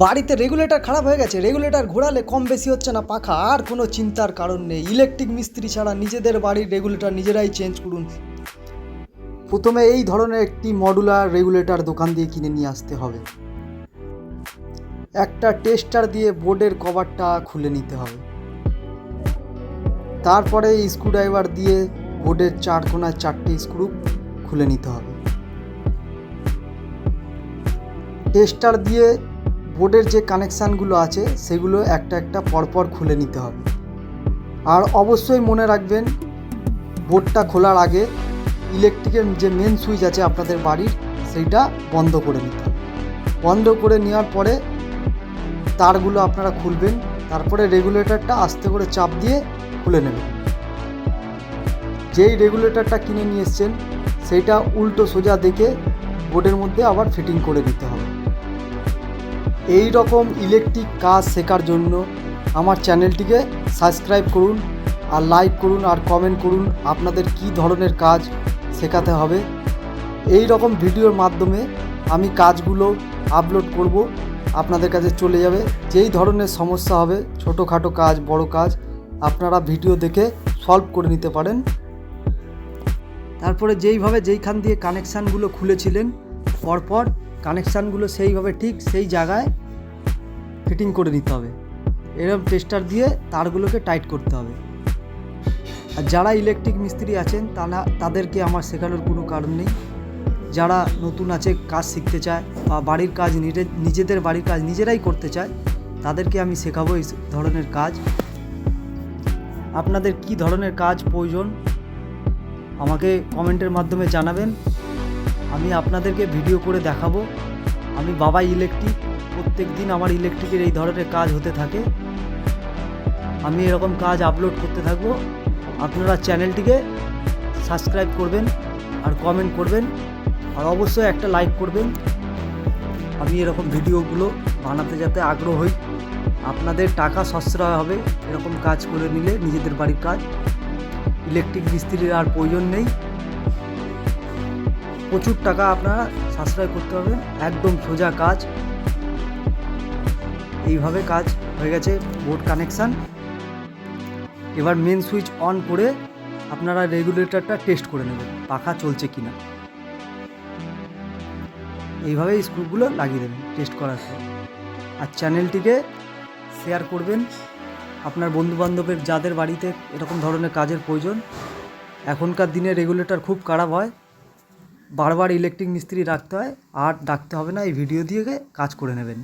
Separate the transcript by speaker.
Speaker 1: বাড়িতে রেগুলেটর খারাপ হয়ে গেছে রেগুলেটর ঘোরালে কম বেশি হচ্ছে না পাখা, আর কোনো চিন্তার কারণ নেই। ইলেকট্রিক মিস্ত্রি ছাড়া নিজেদের বাড়ির রেগুলেটর নিজেরাই চেঞ্জ করুন। প্রথমে এই ধরনের একটি মডুলার রেগুলেটর দোকান দিয়ে কিনে নিয়ে আসতে হবে। একটা টেস্টার দিয়ে বোর্ডের কভারটা খুলে নিতে হবে। তারপরে স্ক্রুড্রাইভার দিয়ে বোর্ডের চার কোনায় চারটে স্ক্রু খুলে নিতে হবে। টেস্টার দিয়ে বোর্ডের যে কানেকশানগুলো আছে, সেগুলো একটা একটা পরপর খুলে নিতে হবে। আর অবশ্যই মনে রাখবেন, বোর্ডটা খোলার আগে ইলেকট্রিকের যে মেন সুইচ আছে আপনাদের বাড়ির, সেইটা বন্ধ করে নিতে হবে। বন্ধ করে নেওয়ার পরে তারগুলো আপনারা খুলবেন, তারপরে রেগুলেটরটা আস্তে করে চাপ দিয়ে খুলে নেবেন। যেই রেগুলেটরটা কিনে নিয়ে এসছেন, সেইটা উল্টো সোজা দেখে বোর্ডের মধ্যে আবার ফিটিং করে দিতে হবে। এই রকম ইলেকট্রিক কাজ শেখার জন্য আমার চ্যানেলটিকে সাবস্ক্রাইব করুন আর লাইক করুন আর কমেন্ট করুন আপনাদের কি ধরনের কাজ শেখাতে হবে। এই রকম ভিডিওর মাধ্যমে আমি কাজগুলো আপলোড করব, আপনাদের কাছে চলে যাবে। যেই ধরনের সমস্যা হবে, ছোটোখাটো কাজ, বড় কাজ, আপনারা ভিডিও দেখে সলভ করে নিতে পারেন। তারপরে যেইভাবে যেইখান দিয়ে কানেকশানগুলো খুলেছিলেন, পরপর কানেকশানগুলো সেইভাবে ঠিক সেই জায়গায় ফিটিং করে নিতে হবে। এরকম টেস্টার দিয়ে তারগুলোকে টাইট করতে হবে। আর যারা ইলেকট্রিক মিস্ত্রি আছেন, তারা, তাদেরকে আমার শেখানোর কোনো কারণ নেই। যারা নতুন আছে, কাজ শিখতে চায় বা বাড়ির কাজ নিজে, নিজেদের বাড়ির কাজ নিজেরাই করতে চায়, তাদেরকে আমি শেখাবো এই ধরনের কাজ। আপনাদের কি ধরনের কাজ প্রয়োজন, আমাকে কমেন্টের মাধ্যমে জানাবেন। আমি আপনাদেরকে ভিডিও করে দেখাবো। আমি বাবা ইলেকট্রিক প্রত্যেক দিন আমার ইলেকট্রিকের এই ধরনের কাজ হতে থাকে। আমি এরকম কাজ আপলোড করতে থাকব। আপনারা চ্যানেলটিকে সাবস্ক্রাইব করবেন আর কমেন্ট করবেন। আর অবশ্যই একটা লাইক করবেন। আমি এরকম ভিডিওগুলো বানাতে যাতে আগ্রহ হই। আপনাদের টাকা সাশ্রয় হবে এরকম কাজ করে নিলে নিজেদের বাড়ির কাজ। ইলেকট্রিক মিস্ত্রির আর প্রয়োজন নেই। প্রচুর টাকা আপনারা সাশ্রয় করতে পারবেন। একদম সোজা কাজ। এইভাবে কাজ হয়ে গেছে বোর্ড কানেকশান এবার মেন সুইচ অন করে আপনারা রেগুলেটরটা টেস্ট করে নেবেন, পাখা চলছে কি না এইভাবে স্ক্রুগুলো লাগিয়ে দেবেন টেস্ট করার পর। আর চ্যানেলটিকে শেয়ার করবেন। আপনার বন্ধুবান্ধবের, যাদের বাড়িতে এরকম ধরনের কাজের প্রয়োজন, এখনকার দিনে রেগুলেটর খুব খারাপ হয়। বারবার ইলেকট্রিক মিস্ত্রি রাখতে হয়, আর ডাকতে হবে না, এই ভিডিও দিয়ে কাজ করে নেবেন।